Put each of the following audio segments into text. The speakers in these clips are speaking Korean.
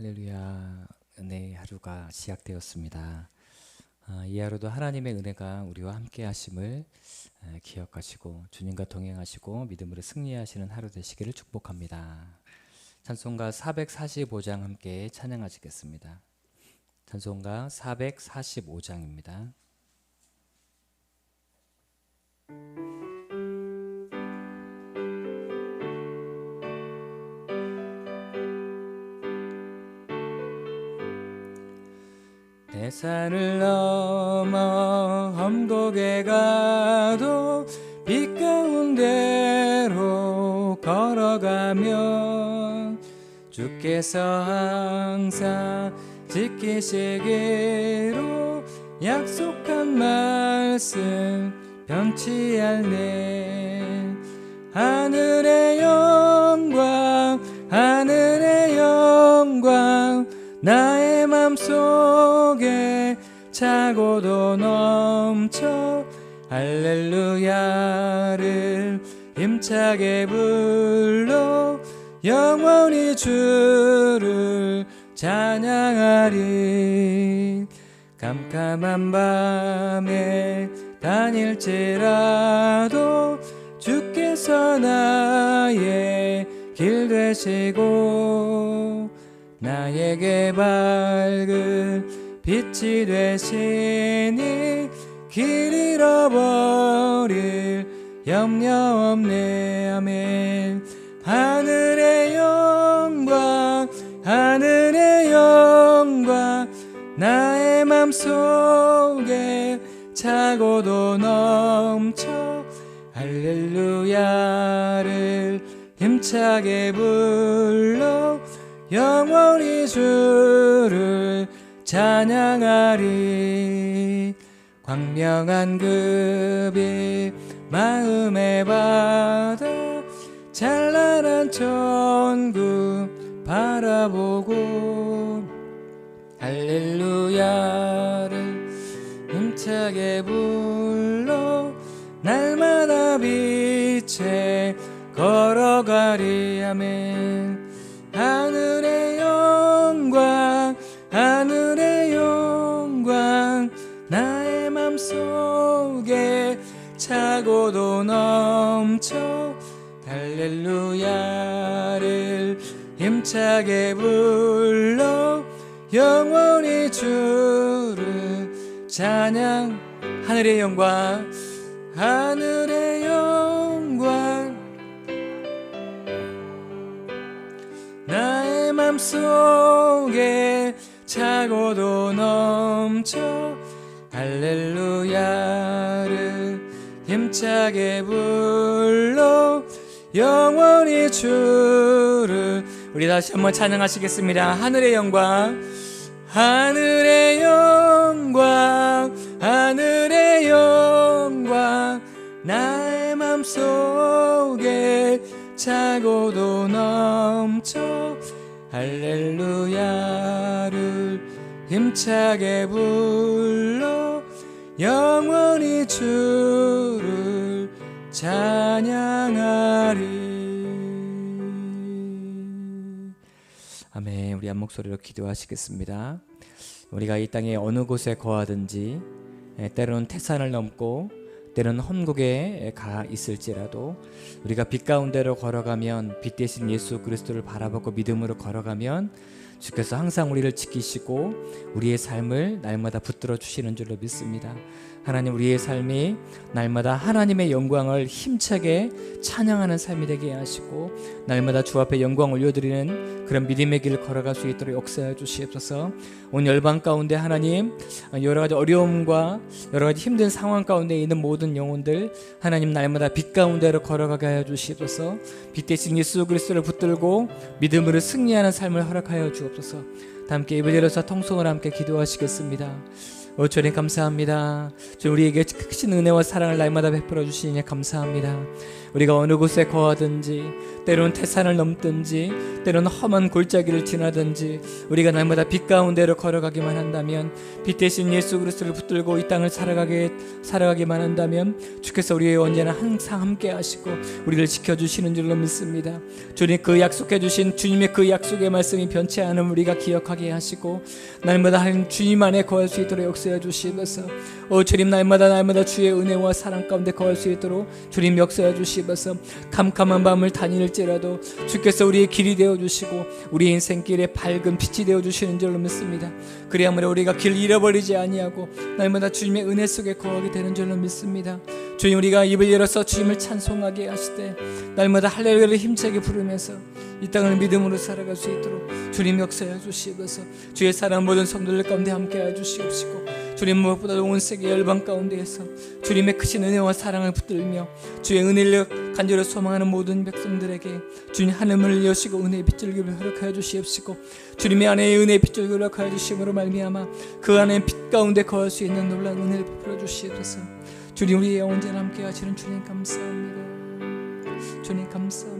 할렐루야 은혜의 하루가 시작되었습니다. 아, 이 하루도 하나님의 은혜가 우리와 함께 하심을 아, 기억하시고 주님과 동행하시고 믿음으로 승리하시는 하루 되시기를 축복합니다. 찬송가 445장 함께 찬양하시겠습니다. 찬송가 445장입니다. 대산을 넘어 험곡에 가도 빛 가운데로 걸어가면 주께서 항상 지키시기로 약속한 말씀 변치 않네 차고도 넘쳐 할렐루야를 힘차게 불러 영원히 주를 찬양하리. 깜깜한 밤에 다닐지라도 주께서 나의 길 되시고 나에게 밝은 빛이 되시니 길 잃어버릴 염려 없네. 아멘. 하늘의 영광 하늘의 영광 나의 맘속에 차고도 넘쳐 할렐루야를 힘차게 불러 영원히 주를 찬양하리. 광명한 그빛 마음에 받아 찬란한 천국 바라보고 할렐루야를 힘차게 불러 날마다 빛에 걸어가리. 아멘 속에 차고도 넘쳐 할렐루야를 힘차게 불러 영원히 주를 찬양. 하늘의 영광 하늘의 영광. 나의 맘속에 차고도 넘쳐 할렐루야를 힘차게 불러. 영원히 주를. 우리 다시 한번 찬양하시겠습니다. 하늘의 영광 하늘의 영광 하늘의 영광. 나의 맘속에 차고도 넘쳐 할렐루야를 힘차게 불러. 영원히 주를 찬양하리 아멘. 우리 한 목소리로 기도하시겠습니다. 우리가 이 땅에 어느 곳에 거하든지 에, 때로는 태산을 넘고 때로는 험곡에 가 있을지라도 우리가 빛 가운데로 걸어가면 빛 대신 예수 그리스도를 바라보고 믿음으로 걸어가면 주께서 항상 우리를 지키시고 우리의 삶을 날마다 붙들어 주시는 줄로 믿습니다. 하나님 우리의 삶이 날마다 하나님의 영광을 힘차게 찬양하는 삶이 되게 하시고 날마다 주 앞에 영광 올려드리는 그런 믿음의 길을 걸어갈 수 있도록 역사해 주시옵소서. 온 열방 가운데 하나님 여러 가지 어려움과 여러 가지 힘든 상황 가운데 있는 모든 영혼들 하나님 날마다 빛 가운데로 걸어가게 하여 주시옵소서. 빛 대신 예수 그리스도를 붙들고 믿음으로 승리하는 삶을 허락하여 주옵소서. 다 함께 예배드려서 통성을 함께 기도하시겠습니다. 오 주님 감사합니다. 주 우리에게 크신 은혜와 사랑을 날마다 베풀어 주시니 감사합니다. 우리가 어느 곳에 거하든지 때로는 태산을 넘든지 때로는 험한 골짜기를 지나든지 우리가 날마다 빛 가운데로 걸어가기만 한다면 빛 대신 예수 그리스도를 붙들고 이 땅을 살아가게 살아가기만 한다면 주께서 우리의 언제나 항상 함께 하시고 우리를 지켜 주시는 줄로 믿습니다. 주님 그 약속해 주신 주님의 그 약속의 말씀이 변치 않음 우리가 기억하게 하시고 날마다 한 주님 안에 거할 수 있도록 역사해 주시면서 오 주님 날마다 날마다 주의 은혜와 사랑 가운데 거할 수 있도록 주님 역사해 주시 면서 캄캄한 밤을 다닐지라도 주께서 우리의 길이 되어 주시고 우리 인생길에 밝은 빛이 되어 주시는 줄로 믿습니다. 그리하므로 우리가 길 잃어버리지 아니하고 날마다 주님의 은혜 속에 거하게 되는 줄로 믿습니다. 주님 우리가 입을 열어서 주님을 찬송하게 하시되 날마다 할렐루야를 힘차게 부르면서 이 땅을 믿음으로 살아갈 수 있도록 주님 역사해 주시면서 주의 사랑 모든 성도들 가운데 함께 해 주시옵시고 주님 무엇보다 온 세계 열방 가운데에서 주님의 크신 은혜와 사랑을 붙들며 주의 은혜를 간절히 소망하는 모든 백성들에게 주님 하늘문을 여시고 은혜의 빗줄기를 허락하여 주시옵시고 주님의 안에 은혜의 빗줄기를 허락하여 주심으로 말미암아 그 안에 빛 가운데 거할 수 있는 놀라운 은혜를 베풀어 주시옵소서. 주님 우리의 언제나 함께 하시는 주님 감사합니다. 주님 감사합니다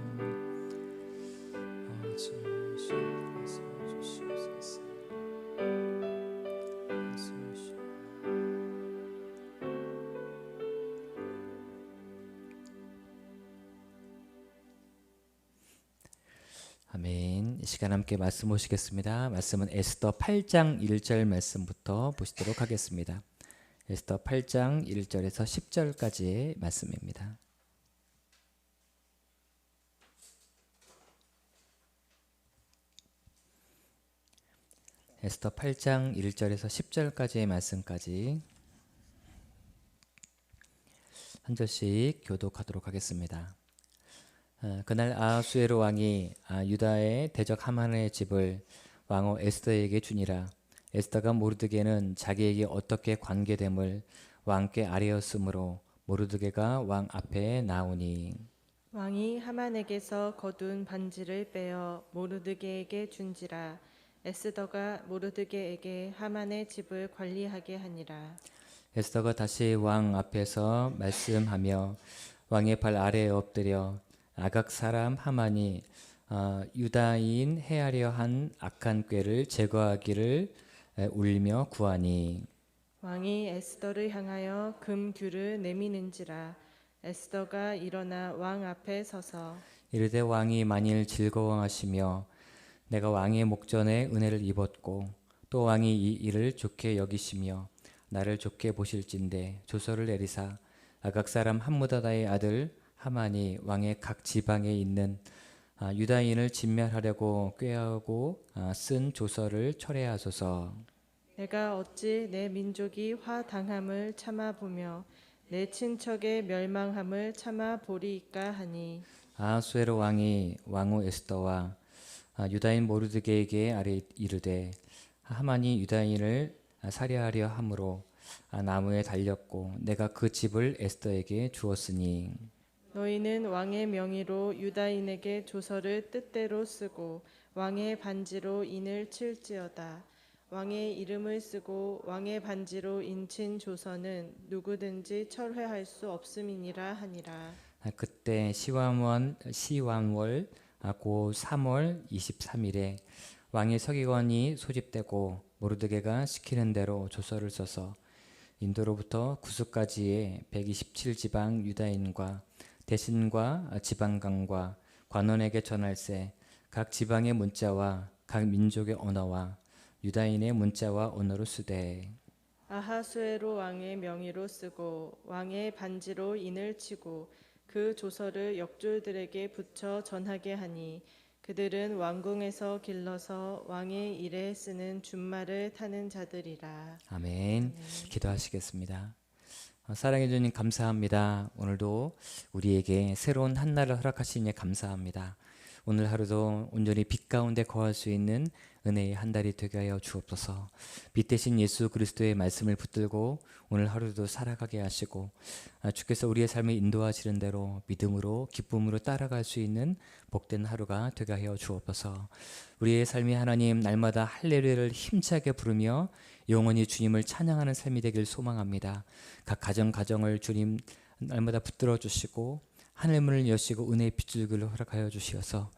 시간 함께 말씀 보시겠습니다. 말씀은 에스더 8장 1절 말씀부터 보시도록 하겠습니다. 에스더 8장 1절에서 10절까지의 말씀입니다. 에스더 8장 1절에서 10절까지의 말씀까지 한 절씩 교독하도록 하겠습니다. 어, 그날 아하수에로 왕이 아, 유다의 대적 하만의 집을 왕후 에스더에게 주니라. 에스더가 모르드게는 자기에게 어떻게 관계됨을 왕께 아뢰었으므로 모르드게가 왕 앞에 나오니. 왕이 하만에게서 거둔 반지를 빼어 모르드게에게 준지라. 에스더가 모르드게에게 하만의 집을 관리하게 하니라. 에스더가 다시 왕 앞에서 말씀하며 왕의 발 아래에 엎드려 아각 사람 하만이 어, 유다인 해하려 한 악한 꾀를 제거하기를 에, 울며 구하니. 왕이 에스더를 향하여 금규를 내미는지라 에스더가 일어나 왕 앞에 서서 이르되 왕이 만일 즐거워하시며 내가 왕의 목전에 은혜를 입었고 또 왕이 이 일을 좋게 여기시며 나를 좋게 보실진대 조서를 내리사 아각 사람 함무다다의 아들 하만이 왕의 각 지방에 있는 아, 유다인을 진멸하려고 꾀하고 아, 쓴 조서를 철회하소서. 내가 어찌 내 민족이 화 당함을 참아 보며 내 친척의 멸망함을 참아 보리이까 하니 아하수에로 왕이 왕후 에스더와 아, 유다인 모르드게에게 아뢰 이르되 하만이 유다인을 아, 살해하려 함으로 아, 나무에 달렸고 내가 그 집을 에스더에게 주었으니 너희는 왕의 명의로 유다인에게 조서를 뜻대로 쓰고 왕의 반지로 인을 칠지어다. 왕의 이름을 쓰고 왕의 반지로 인친 조서는 누구든지 철회할 수 없음이니라 하니라. 아, 그때 시완원 시완월 아, 고 3월 23일에 왕의 서기관이 소집되고 모르드게가 시키는 대로 조서를 써서 인도로부터 구스까지의 127지방 유다인과 대신과 지방강과 관원에게 전할세 각 지방의 문자와 각 민족의 언어와 유다인의 문자와 언어로 쓰되 아하수에로 왕의 명의로 쓰고 왕의 반지로 인을 치고 그 조서를 역졸들에게 붙여 전하게 하니 그들은 왕궁에서 길러서 왕의 일에 쓰는 준말을 타는 자들이라. 아멘. 기도하시겠습니다. 어, 사랑해 주님 감사합니다. 오늘도 우리에게 새로운 한 날을 허락하시니 감사합니다. 오늘 하루도 온전히 빛 가운데 거할 수 있는 은혜의 한 달이 되게 하여 주옵소서. 빛 대신 예수 그리스도의 말씀을 붙들고 오늘 하루도 살아가게 하시고 아, 주께서 우리의 삶을 인도하시는 대로 믿음으로 기쁨으로 따라갈 수 있는 복된 하루가 되게 하여 주옵소서. 우리의 삶이 하나님 날마다 할례루야를 힘차게 부르며 영원히 주님을 찬양하는 삶이 되길 소망합니다. 각 가정 가정을 주님 날마다 붙들어 주시고 하늘 문을 여시고 은혜의 빗줄기를 허락하여 주시어서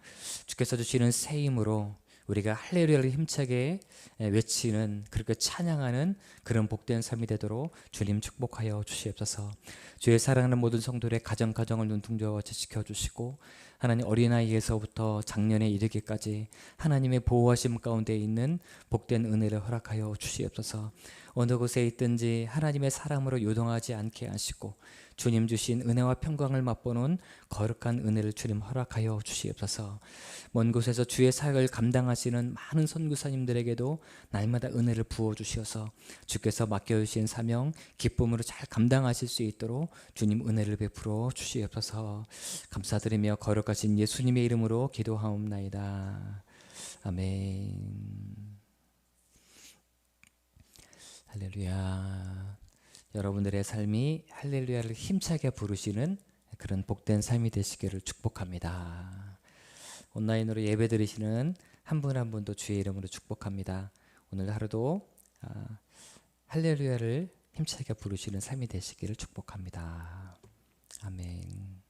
주께서 주시는 새 힘으로 우리가 할렐루야를 힘차게 외치는 그렇게 찬양하는 그런 복된 삶이 되도록 주님 축복하여 주시옵소서. 주의 사랑하는 모든 성도들의 가정 가정을 눈동자와 지켜 주시고 하나님 어린아이에서부터 작년에 이르기까지 하나님의 보호하심 가운데 있는 복된 은혜를 허락하여 주시옵소서. 어느 곳에 있든지 하나님의 사랑으로 요동하지 않게 하시고 주님 주신 은혜와 평강을 맛보는 거룩한 은혜를 주님 허락하여 주시옵소서. 먼 곳에서 주의 사역을 감당하시는 많은 선교사님들에게도 날마다 은혜를 부어 주시어서 주께서 맡겨 주신 사명 기쁨으로 잘 감당하실 수 있도록 주님 은혜를 베풀어 주시옵소서. 감사드리며 거룩하신 예수님의 이름으로 기도하옵나이다. 아멘. 할렐루야. 여러분들의 삶이 할렐루야를 힘차게 부르시는 그런 복된 삶이 되시기를 축복합니다. 온라인으로 예배 드리시는 한 분 한 분도 주의 이름으로 축복합니다. 오늘 하루도 아, 할렐루야를 힘차게 부르시는 삶이 되시기를 축복합니다. 아멘.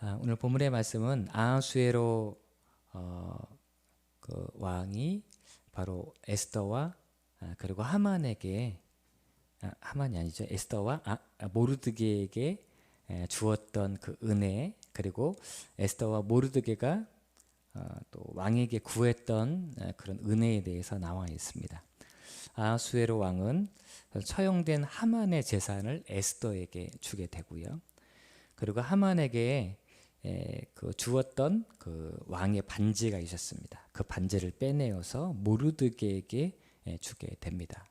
아, 오늘 본문의 말씀은 아하수에로 어, 그 왕이 바로 에스더와 아, 그리고 하만에게 아, 하만이 아니죠 에스더와 아, 아, 모르드게에게 에, 주었던 그 은혜 그리고 에스더와 모르드게가 어, 또 왕에게 구했던 에, 그런 은혜에 대해서 나와 있습니다. 아수에로 왕은 처형된 하만의 재산을 에스더에게 주게 되고요. 그리고 하만에게 에, 그 주었던 그 왕의 반지가 있었습니다. 그 반지를 빼내어서 모르드게에게 에, 주게 됩니다.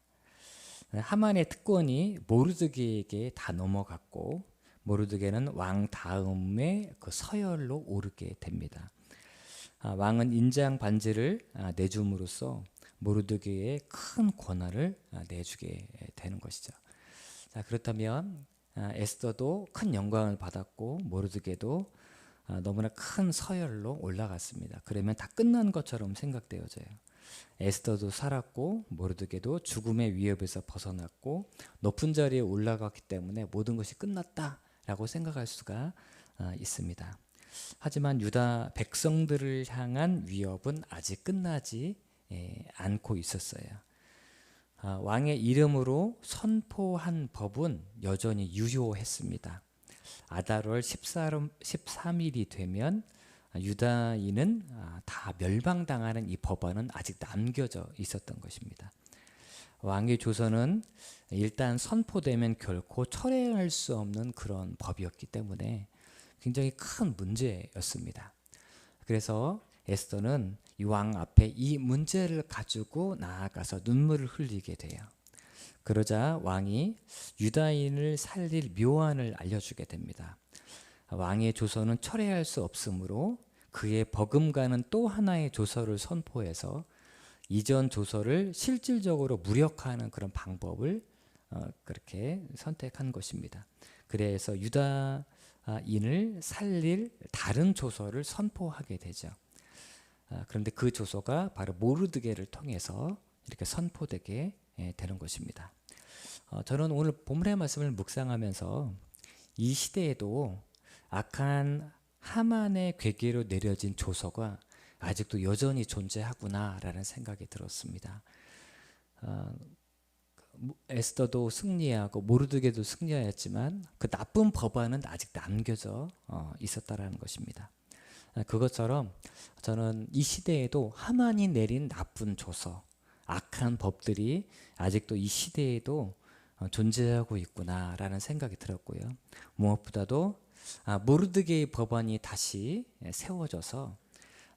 하만의 특권이 모르드게에게 다 넘어갔고 모르드게는 왕 다음에 그 서열로 오르게 됩니다. 아, 왕은 인장 반지를 아, 내줌으로써 모르드게의 큰 권한을 아, 내주게 되는 것이죠. 자, 그렇다면 아, 에스더도 큰 영광을 받았고 모르드게도 아, 너무나 큰 서열로 올라갔습니다. 그러면 다 끝난 것처럼 생각되어져요. 에스더도 살았고 모르드게도 죽음의 위협에서 벗어났고 높은 자리에 올라갔기 때문에 모든 것이 끝났다라고 생각할 수가 아, 있습니다. 하지만 유다 백성들을 향한 위협은 아직 끝나지 예, 않고 있었어요. 아, 왕의 이름으로 선포한 법은 여전히 유효했습니다. 아달월 14일, 13일이 되면 유다인은 아, 다 멸방당하는 이 법안은 아직 남겨져 있었던 것입니다. 왕의 조선은 일단 선포되면 결코 철회할 수 없는 그런 법이었기 때문에 굉장히 큰 문제였습니다. 그래서 에스더는 이 왕 앞에 이 문제를 가지고 나아가서 눈물을 흘리게 돼요. 그러자 왕이 유다인을 살릴 묘안을 알려주게 됩니다. 왕의 조서는 철회할 수 없으므로 그의 버금가는 또 하나의 조서를 선포해서 이전 조서를 실질적으로 무력화하는 그런 방법을 어, 그렇게 선택한 것입니다. 그래서 유다인을 살릴 다른 조서를 선포하게 되죠. 아, 그런데 그 조서가 바로 모르드게를 통해서 이렇게 선포되게 예, 되는 것입니다. 어, 저는 오늘 본문의 말씀을 묵상하면서 이 시대에도 악한 하만의 괴계로 내려진 조서가 아직도 여전히 존재하구나라는 생각이 들었습니다. 어, 에스더도 승리하고 모르드게도 승리하였지만 그 나쁜 법안은 아직 남겨져 어, 있었다라는 것입니다. 아, 그것처럼 저는 이 시대에도 하만이 내린 나쁜 조서, 악한 법들이 아직도 이 시대에도 어, 존재하고 있구나라는 생각이 들었고요. 무엇보다도 아, 모르드게의 법안이 다시 세워져서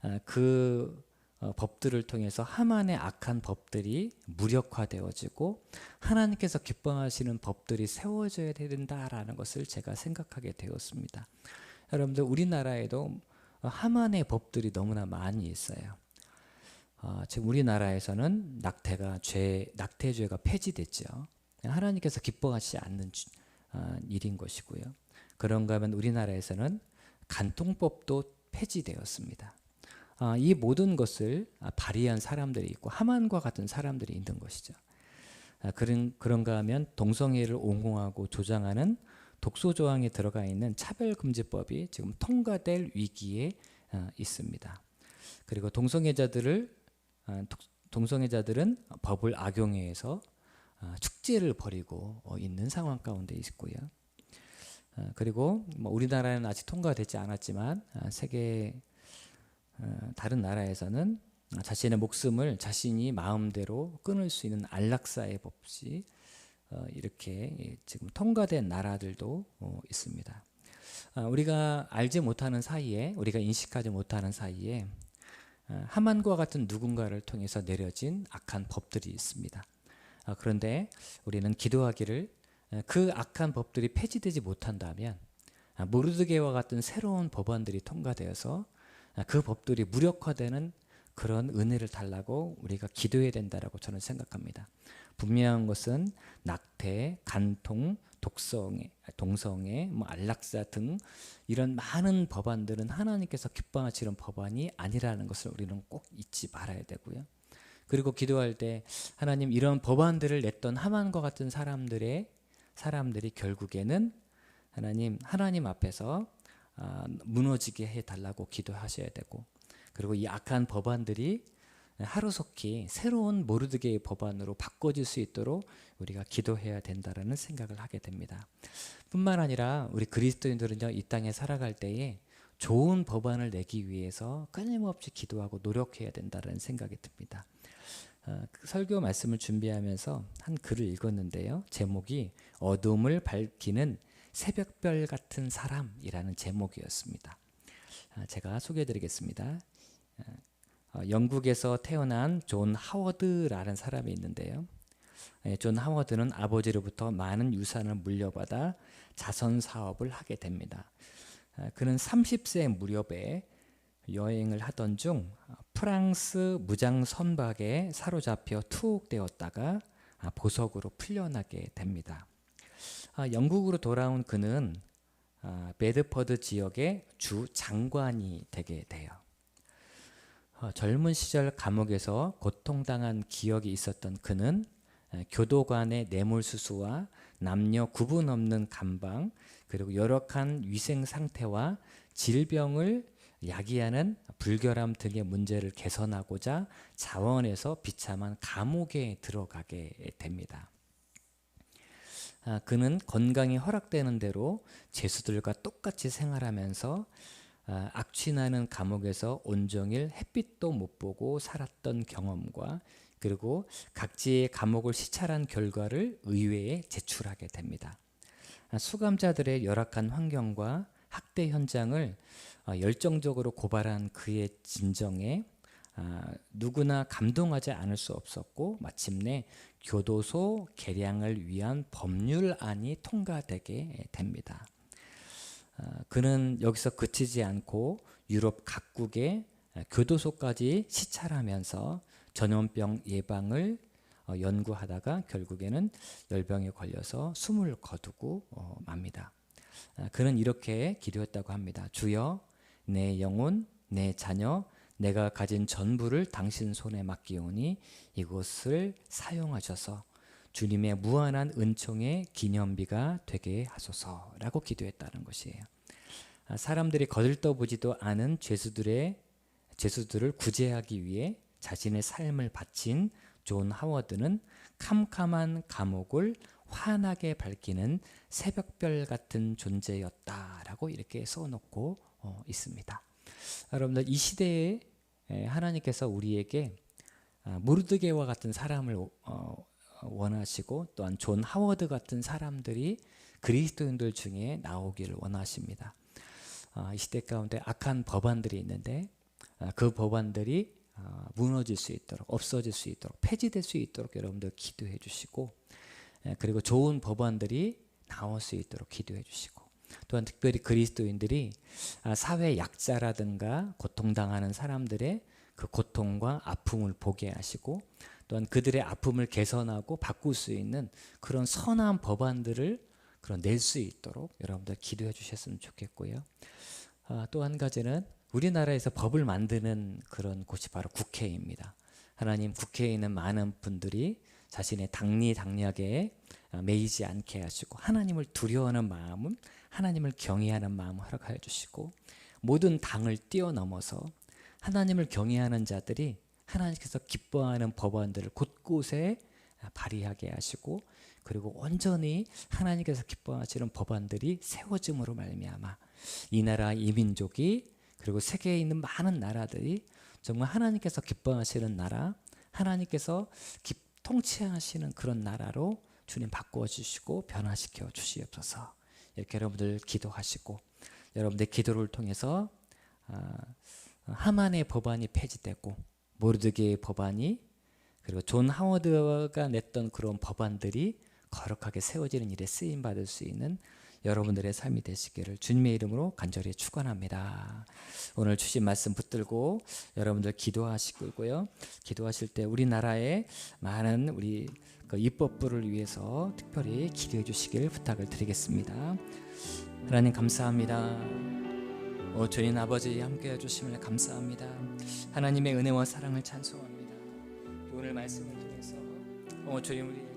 아, 그 어, 법들을 통해서 하만의 악한 법들이 무력화되어지고 하나님께서 기뻐하시는 법들이 세워져야 된다라는 것을 제가 생각하게 되었습니다. 여러분들 우리나라에도 하만의 법들이 너무나 많이 있어요. 어, 지금 우리나라에서는 낙태가 죄, 낙태죄가 폐지됐죠. 하나님께서 기뻐하시지 않는 주- 어, 일인 것이고요. 그런가 하면 우리나라에서는 간통법도 폐지되었습니다. 아, 이 모든 것을 아, 발휘한 사람들이 있고 하만과 같은 사람들이 있는 것이죠. 아, 그런 그런가 하면 동성애를 옹호하고 조장하는 독소 조항에 들어가 있는 차별금지법이 지금 통과될 위기에 아, 있습니다. 그리고 동성애자들을 아, 독- 동성애자들은 법을 악용해서 아, 축제를 벌이고 어, 있는 상황 가운데 있고요. 아, 그리고 뭐 우리나라는 아직 통과되지 않았지만 아, 세계 어, 다른 나라에서는 자신의 목숨을 자신이 마음대로 끊을 수 있는 안락사의 법이 어, 이렇게 예, 지금 통과된 나라들도 어, 있습니다. 아, 우리가 알지 못하는 사이에 우리가 인식하지 못하는 사이에 어, 하만과 같은 누군가를 통해서 내려진 악한 법들이 있습니다. 아, 그런데 우리는 기도하기를 어, 그 악한 법들이 폐지되지 못한다면 아, 모르드게와 같은 새로운 법안들이 통과되어서 아, 그 법들이 무력화되는 그런 은혜를 달라고 우리가 기도해야 된다라고 저는 생각합니다. 분명한 것은 낙태, 간통, 독성애, 동성애, 뭐 안락사 등 이런 많은 법안들은 하나님께서 기뻐하시는 법안이 아니라는 것을 우리는 꼭 잊지 말아야 되고요. 그리고 기도할 때 하나님 이런 법안들을 냈던 하만과 같은 사람들의 사람들이 결국에는 하나님 하나님 앞에서 아, 무너지게 해 달라고 기도하셔야 되고 그리고 이 악한 법안들이 하루속히 새로운 모르드게의 법안으로 바꿔질 수 있도록 우리가 기도해야 된다라는 생각을 하게 됩니다. 뿐만 아니라 우리 그리스도인들은요 이 땅에 살아갈 때에 좋은 법안을 내기 위해서 끊임없이 기도하고 노력해야 된다는 생각이 듭니다. 어, 그 설교 말씀을 준비하면서 한 글을 읽었는데요. 제목이 어둠을 밝히는 새벽별 같은 사람이라는 제목이었습니다. 아, 제가 소개해드리겠습니다. 어, 영국에서 태어난 존 하워드라는 사람이 있는데요. 예, 존 하워드는 아버지로부터 많은 유산을 물려받아 자선 사업을 하게 됩니다. 아, 그는 30세 무렵에 여행을 하던 중 아, 프랑스 무장 선박에 사로잡혀 투옥되었다가 아, 보석으로 풀려나게 됩니다. 아, 영국으로 돌아온 그는 아, 베드퍼드 지역의 주 장관이 되게 돼요. 어, 젊은 시절 감옥에서 고통당한 기억이 있었던 그는 에, 교도관의 뇌물수수와 남녀 구분 없는 감방 그리고 열악한 위생 상태와 질병을 야기하는 불결함 등의 문제를 개선하고자 자원해서 비참한 감옥에 들어가게 됩니다. 아, 그는 건강이 허락되는 대로 죄수들과 똑같이 생활하면서 아, 악취나는 감옥에서 온종일 햇빛도 못 보고 살았던 경험과 그리고 각지의 감옥을 시찰한 결과를 의회에 제출하게 됩니다. 아, 수감자들의 열악한 환경과 학대 현장을 아, 열정적으로 고발한 그의 진정에 아, 누구나 감동하지 않을 수 없었고 마침내 교도소 개량을 위한 법률안이 통과되게 됩니다. 아, 그는 여기서 그치지 않고 유럽 각국의 교도소까지 시찰하면서 전염병 예방을 어, 연구하다가 결국에는 열병에 걸려서 숨을 거두고 어, 맙니다. 아, 그는 이렇게 기도했다고 합니다. 주여 내 영혼, 내 자녀, 내가 가진 전부를 당신 손에 맡기오니 이곳을 사용하셔서 주님의 무한한 은총의 기념비가 되게 하소서라고 기도했다는 것이에요. 아, 사람들이 거들떠보지도 않은 죄수들의 죄수들을 구제하기 위해 자신의 삶을 바친 존 하워드는 캄캄한 감옥을 환하게 밝히는 새벽별 같은 존재였다라고 이렇게 써놓고 어, 있습니다. 여러분들 이 시대에 에, 하나님께서 우리에게 아, 무르드게와 같은 사람을 어, 원하시고 또한 존 하워드 같은 사람들이 그리스도인들 중에 나오기를 원하십니다. 아, 이 시대 가운데 악한 법안들이 있는데 아, 그 법안들이 아, 무너질 수 있도록 없어질 수 있도록 폐지될 수 있도록 여러분들 기도해 주시고 예, 그리고 좋은 법안들이 나올 수 있도록 기도해 주시고 또한 특별히 그리스도인들이 아, 사회 약자라든가 고통당하는 사람들의 그 고통과 아픔을 보게 하시고 또한 그들의 아픔을 개선하고 바꿀 수 있는 그런 선한 법안들을 그런 낼 수 있도록 여러분들 기도해 주셨으면 좋겠고요. 아, 또한 가지는 우리나라에서 법을 만드는 그런 곳이 바로 국회입니다. 하나님 국회에 있는 많은 분들이 자신의 당리 당략에 아, 매이지 않게 하시고 하나님을 두려워하는 마음은 하나님을 경외하는 마음을 허락하여 주시고 모든 당을 뛰어넘어서 하나님을 경외하는 자들이 하나님께서 기뻐하는 법안들을 곳곳에 아, 발휘하게 하시고 그리고 온전히 하나님께서 기뻐하시는 법안들이 세워짐으로 말미암아 이 나라 이 민족이 그리고 세계에 있는 많은 나라들이 정말 하나님께서 기뻐하시는 나라 하나님께서 기, 통치하시는 그런 나라로 주님 바꾸어 주시고 변화시켜 주시옵소서. 이렇게 여러분들 기도하시고 여러분들 기도를 통해서 아, 하만의 법안이 폐지되고 모르드게의 법안이 그리고 존 하워드가 냈던 그런 법안들이 거룩하게 세워지는 일에 쓰임 받을 수 있는 여러분들의 삶이 되시기를 주님의 이름으로 간절히 축원합니다. 오늘 주신 말씀 붙들고 여러분들 기도하시고요. 기도하실 때 우리나라의 많은 우리 그 입법부를 위해서 특별히 기도해 주시길 부탁을 드리겠습니다. 하나님 감사합니다. 오 주님 아버지 함께 해주심을 감사합니다. 하나님의 은혜와 사랑을 찬송합니다. 오늘 말씀을 통해서 오 주님 우리